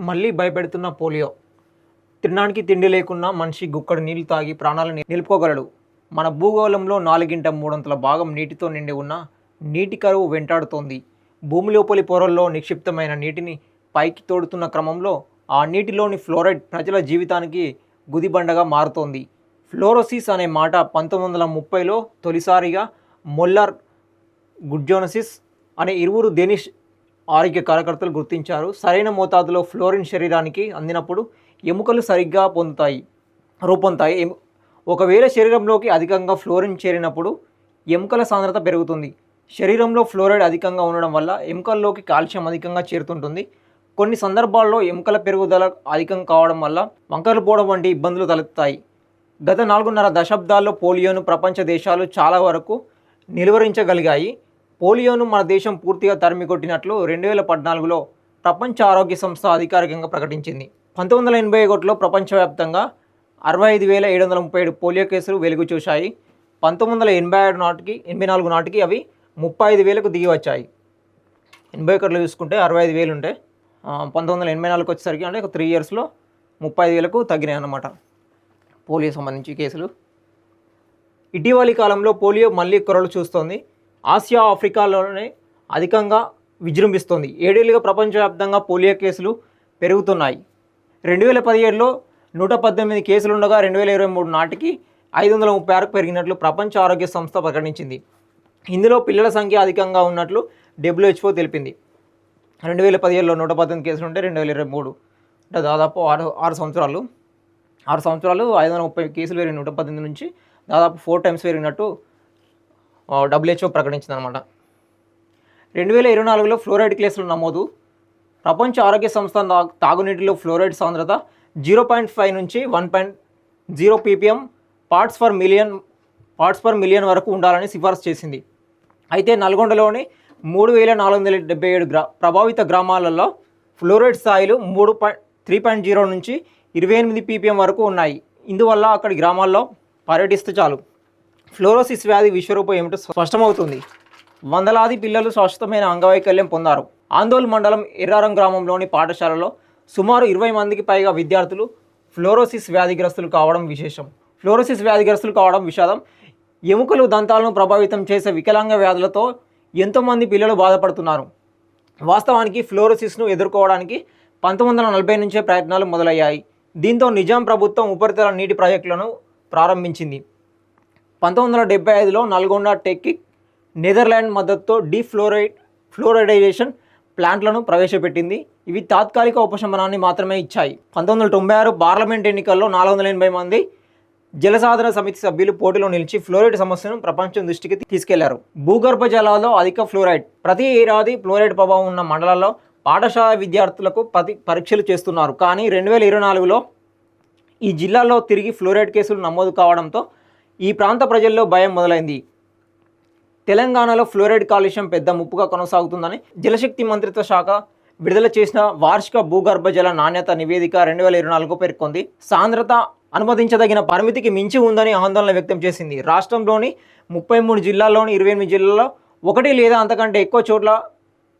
మళ్ళీ భయపెడుతున్న పోలియో. తినడానికి తిండి లేకున్నా మనిషి గుక్కడు నీళ్ళు తాగి ప్రాణాలను నిలుపుకోగలడు. మన భూగోళంలో నాలుగింట మూడొంతుల భాగం నీటితో నిండి ఉన్న నీటి కరువు వెంటాడుతోంది. భూమి లోపలి పొరల్లో నిక్షిప్తమైన నీటిని పైకి తోడుతున్న క్రమంలో ఆ నీటిలోని ఫ్లోరైడ్ ప్రజల జీవితానికి గుదిబండగా మారుతోంది. ఫ్లోరోసిస్ అనే మాట పంతొమ్మిది వందల ముప్పైలో తొలిసారిగా మొల్లర్ గుడ్జోనసిస్ అనే ఇరువురు డెనిష్ ఆరోగ్య కార్యకర్తలు గుర్తించారు. సరైన మోతాదులో ఫ్లోరిన్ శరీరానికి అందినప్పుడు ఎముకలు సరిగ్గా పొందుతాయి రూపొందుతాయి. ఒకవేళ శరీరంలోకి అధికంగా ఫ్లోరిన్ చేరినప్పుడు ఎముకల సాంద్రత పెరుగుతుంది. శరీరంలో ఫ్లోరైడ్ అధికంగా ఉండడం వల్ల ఎముకల్లోకి కాల్షియం అధికంగా చేరుతుంటుంది. కొన్ని సందర్భాల్లో ఎముకల పెరుగుదల అధికం కావడం వల్ల వంకరలు పోవడం వంటి ఇబ్బందులు తలెత్తాయి. గత నాలుగున్నర దశాబ్దాల్లో పోలియోను ప్రపంచ దేశాలు చాలా వరకు నిలువరించగలిగాయి. పోలియోను మన దేశం పూర్తిగా తరిమి కొట్టినట్లు రెండు వేల పద్నాలుగులో ప్రపంచ ఆరోగ్య సంస్థ అధికారికంగా ప్రకటించింది. పంతొమ్మిది వందల ఎనభై ఒకటిలో ప్రపంచవ్యాప్తంగా అరవై ఐదు వేల ఏడు వందల ముప్పై ఏడు పోలియో కేసులు వెలుగు చూశాయి పంతొమ్మిది వందల ఎనభై ఏడు నాటికి ఎనభై నాలుగు నాటికి అవి ముప్పై ఐదు వేలకు దిగి వచ్చాయి. ఎనభై ఒకటిలో చూసుకుంటే అరవై ఐదు వేలు ఉంటే పంతొమ్మిది వందల ఎనభై నాలుగు వచ్చేసరికి అంటే ఒక త్రీ ఇయర్స్లో ముప్పై ఐదు వేలకు తగ్గినాయి అన్నమాట పోలియో సంబంధించి కేసులు. ఇటీవలి కాలంలో పోలియో మళ్ళీ కొరలు చూస్తోంది. ఆసియా ఆఫ్రికాలోనే అధికంగా విజృంభిస్తోంది. ఏడేళ్ళుగా ప్రపంచవ్యాప్తంగా పోలియో కేసులు పెరుగుతున్నాయి. రెండు వేల పదిహేడులో నూట పద్దెనిమిది కేసులు ఉండగా రెండు వేల ఇరవై మూడు నాటికి ఐదు వందల ముప్పై ఆరుకు పెరిగినట్లు ప్రపంచ ఆరోగ్య సంస్థ ప్రకటించింది. ఇందులో పిల్లల సంఖ్య అధికంగా ఉన్నట్లు డబ్ల్యూహెచ్ఓ తెలిపింది. రెండు వేల పదిహేడులో నూట పద్దెనిమిది కేసులు ఉంటే రెండు వేల ఇరవై మూడు. అంటే దాదాపు ఆరు ఆరు సంవత్సరాలు. ఆరు సంవత్సరాలు ఐదు వందల ముప్పై కేసులు పెరిగిన నూట పద్దెనిమిది నుంచి దాదాపు ఫోర్ టైమ్స్ పెరిగినట్టు డబ్ల్యూహెచ్ఓ ప్రకటించింది అనమాట రెండు వేల ఇరవై నాలుగులో ఫ్లోరైడ్ కేసులు నమోదు. ప్రపంచ ఆరోగ్య సంస్థ తాగునీటిలో ఫ్లోరైడ్ సాంద్రత జీరో పాయింట్ ఫైవ్ నుంచి one point zero PPM parts per million parts per million వరకు ఉండాలని సిఫార్సు చేసింది. అయితే నల్గొండలోని మూడు వేల నాలుగు వందల డెబ్బై ఏడు గ్రా ప్రభావిత గ్రామాలలో ఫ్లోరైడ్ స్థాయిలు మూడు పాయింట్ త్రీ పాయింట్ జీరో నుంచి ఇరవై ఎనిమిది పీపీఎం వరకు ఉన్నాయి. ఇందువల్ల అక్కడి గ్రామాల్లో పర్యటిస్తే చాలు. ఫ్లోరోసిస్ వ్యాధి విశ్వరూపం ఏమిటో స్పష్టమవుతుంది. వందలాది పిల్లలు శాశ్వతమైన అంగవైకల్యం పొందారు. ఆందోళ్ మండలం ఎర్రారం గ్రామంలోని పాఠశాలలో సుమారు ఇరవై మందికి పైగా విద్యార్థులు ఫ్లోరోసిస్ వ్యాధిగ్రస్తులు కావడం విశేషం. ఫ్లోరోసిస్ వ్యాధిగ్రస్తులు కావడం విషాదం. ఎముకలు దంతాలను ప్రభావితం చేసే వికలాంగ వ్యాధులతో ఎంతోమంది పిల్లలు బాధపడుతున్నారు. వాస్తవానికి ఫ్లోరోసిస్ను ఎదుర్కోవడానికి పంతొమ్మిది వందల నలభై నుంచే ప్రయత్నాలు మొదలయ్యాయి. దీంతో నిజాం ప్రభుత్వం ఉపరితల నీటి ప్రాజెక్టులను ప్రారంభించింది. పంతొమ్మిది వందల డెబ్బై ఐదులో నల్గొండ టెక్కిక్ నెదర్లాండ్ మద్దతుతో డీఫ్లోరైడ్ ఫ్లోరైడైజేషన్ ప్లాంట్లను ప్రవేశపెట్టింది. ఇవి తాత్కాలిక ఉపశమనాన్ని మాత్రమే ఇచ్చాయి. పంతొమ్మిది వందల తొంభై ఆరు పార్లమెంట్ ఎన్నికల్లో నాలుగు వందల ఎనభై మంది జలసాధన సమితి సభ్యులు పోటీలో నిలిచి ఫ్లోరైడ్ సమస్యను ప్రపంచం దృష్టికి తీసుకెళ్ళారు. భూగర్భ జలాల్లో అధిక ఫ్లోరైడ్ ప్రతి ఏడాది ఫ్లోరైడ్ ప్రభావం ఉన్న మండలాల్లో పాఠశాల విద్యార్థులకు ప్రతి పరీక్షలు చేస్తున్నారు. కానీ రెండు వేల ఇరవై నాలుగులో ఈ జిల్లాలో తిరిగి ఫ్లోరైడ్ కేసులు నమోదు కావడంతో ఈ ప్రాంత ప్రజల్లో భయం మొదలైంది. తెలంగాణలో ఫ్లోరైడ్ కాలుష్యం పెద్ద ముప్పుగా కొనసాగుతుందని జలశక్తి మంత్రిత్వ శాఖ విడుదల చేసిన వార్షిక భూగర్భ జల నాణ్యత నివేదిక రెండు వేల ఇరవై నాలుగు పేర్కొంది. సాంద్రత అనుమతించదగిన పరిమితికి మించి ఉందని ఆందోళన వ్యక్తం చేసింది. రాష్ట్రంలోని ముప్పై మూడు జిల్లాల్లోని ఇరవై ఎనిమిది జిల్లాల్లో ఒకటి లేదా అంతకంటే ఎక్కువ చోట్ల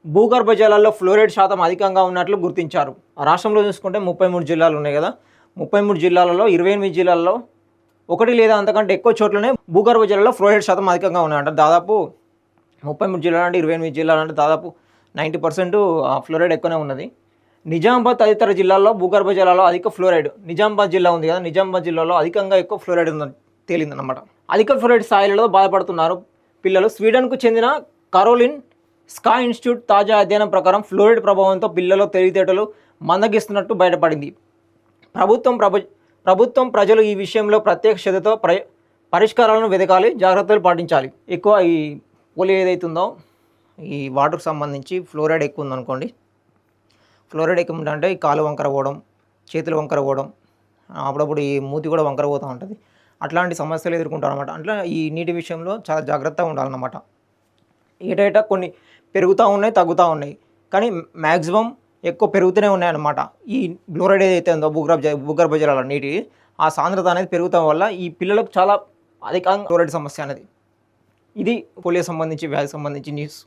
భూగర్భ జలాల్లో ఫ్లోరైడ్ శాతం అధికంగా ఉన్నట్లు గుర్తించారు. రాష్ట్రంలో చూసుకుంటే ముప్పై మూడు జిల్లాలు ఉన్నాయి కదా. ముప్పై మూడు జిల్లాలలో ఇరవై ఎనిమిది జిల్లాల్లో ఒకటి లేదా అంతకంటే ఎక్కువ చోట్లనే భూగర్భ జలాల్లో ఫ్లోరైడ్ శాతం అధికంగా ఉన్నాయంట. దాదాపు ముప్పై మూడు జిల్లాలు అంటే ఇరవై ఎనిమిది జిల్లాలు అంటే దాదాపు నైంటీ పర్సెంట్ ఫ్లోరైడ్ ఎక్కువనే ఉన్నది. నిజామాబాద్ తదితర జిల్లాల్లో భూగర్భ జలాల్లో అధిక ఫ్లోరైడ్ నిజామాబాద్ జిల్లా ఉంది కదా నిజామాబాద్ జిల్లాలో అధికంగా ఎక్కువ ఫ్లోరైడ్ ఉందని తేలిందన్నమాట. అధిక ఫ్లోరైడ్ స్థాయిలలో బాధపడుతున్నారు పిల్లలు. స్వీడన్కు చెందిన కరోలిన్ స్కా ఇన్స్టిట్యూట్ తాజా అధ్యయనం ప్రకారం ఫ్లోరైడ్ ప్రభావంతో పిల్లలు తెలివితేటలు మందగిస్తున్నట్టు బయటపడింది. ప్రభుత్వం ప్రభు ప్రభుత్వం ప్రజలు ఈ విషయంలో ప్రత్యేక శ్రద్ధతో ప్ర పరిష్కారాలను వెతకాలి జాగ్రత్తలు పాటించాలి. ఎక్కువ ఈ పోలి ఏదైతుందో ఈ వాటర్కి సంబంధించి ఫ్లోరైడ్ ఎక్కువ ఉందనుకోండి ఫ్లోరైడ్ ఎక్కువ ఉందంటే ఈ కాలు వంకర పోవడం చేతులు వంకర పోవడం అప్పుడప్పుడు ఈ మూతి కూడా వంకర పోతూ ఉంటుంది. అట్లాంటి సమస్యలు ఎదుర్కొంటారు అనమాట అట్లా ఈ నీటి విషయంలో చాలా జాగ్రత్తగా ఉండాలన్నమాట. ఏటేటా కొన్ని పెరుగుతూ ఉన్నాయి తగ్గుతూ ఉన్నాయి. కానీ మ్యాక్సిమం ఎక్కువ పెరుగుతూనే ఉన్నాయన్నమాట. ఈ బ్లోరైడ్ ఏదైతే ఉందో భూగర్భ జ- భూగర్భ జలాల నీటి ఆ సాంద్రత అనేది పెరుగుతాం వల్ల ఈ పిల్లలకు చాలా అధికంగా క్లోరైడ్ సమస్య అనేది. ఇది పోలియో సంబంధించి వ్యాధి సంబంధించి న్యూస్